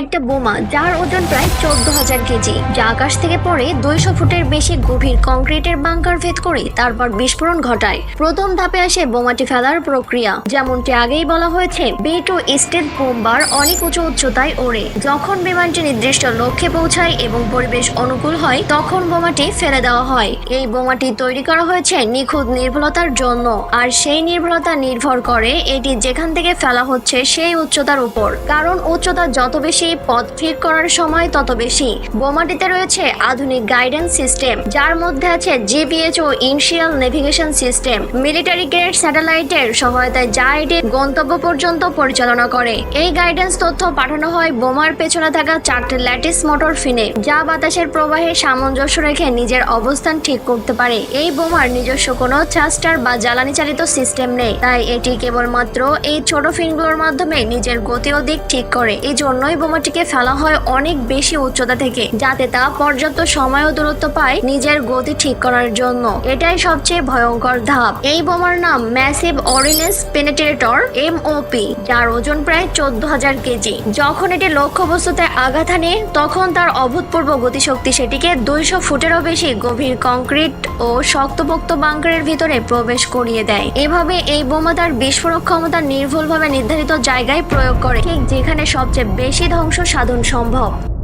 একটা বোমা যার ওজন প্রায় চোদ্দ হাজার কেজি, যা আকাশ থেকে পড়ে দুইশো ফুটের বেশি গভীর কংক্রিটের বাংকার ভেদ করে তারপর বিস্ফোরণ ঘটায়। প্রথম ধাপে আসে বোমাটি ফেলার প্রক্রিয়া, যেমনটি আগেই বলা হয়েছে, বি টু স্টেট বোমবার অনেক উঁচু উচ্চতায় ওড়ে। যখন বিমানটি নির্দিষ্ট লক্ষ্যে পৌঁছায় এবং পরিবেশ অনুকূল হয়, তখন বোমাটি ফেলে দেওয়া হয়। এই বোমাটি তৈরি করা হয়েছে নিখুঁত নির্ভুলতার জন্য, আর সেই নির্ভুলতা নির্ভর করে এটি যেখান থেকে ফেলা হচ্ছে সেই উচ্চতার উপর। কারণ উচ্চতা যত বেশি পথ ঠিক করার সময় তত বেশি। বোমাটিতে রয়েছে আধুনিক গাইডেন্স সিস্টেম, যার মধ্যে আছে জিপিএস ও inertial navigation system. Military grade স্যাটেলাইটের সহায়তায় যা এটি গন্তব্য পর্যন্ত পরিচালনা করে। এই গাইডেন্স তথ্য পাঠানো হয় বোমার পেছনে থাকা চারটি ল্যাটিস মোটর ফিনে, যা বাতাসের প্রবাহে সামঞ্জস্য রেখে নিজের অবস্থান ঠিক করতে পারে। এই বোমার নিজস্ব কোনো চাস্টার বা জ্বালানি চালিত সিস্টেম নেই, তাই এটি কেবলমাত্র এই ছোট ফিনগুলোর মাধ্যমে নিজের গতি ও দিক ঠিক করে। এই জন্যই বোমাটিকে ফেলা হয় অনেক বেশি উচ্চতা থেকে, যাতে তা পর্যাপ্ত সময় ও দূরত্ব পায় নিজের গতি ঠিক করার জন্য। এটাই সবচেয়ে ভয়ঙ্কর ধাপ। এই বোমার নাম ম্যাসিভ অরিনেস পেনেট্রেটর এমওপি, যার ওজন প্রায় চোদ্দ হাজার কেজি। যখন এটি লক্ষ্যবস্তুতে আঘাত হানে, তখন তার অভূতপূর্ব গতিশক্তি সেটিকে দুইশো ফুটেরও বেশি গভীর কংক্রিট ও শক্তপোক্ত বাংকারের ভিতরে প্রবেশ করিয়ে দেয়। এভাবে এই বোমা তার বিস্ফোরক ক্ষমতা নির্ভুলভাবে নির্ধারিত জায়গায় প্রয়োগ করে, ঠিক যেখানে সবচেয়ে বেশি ধ্বংস সাধন সম্ভব।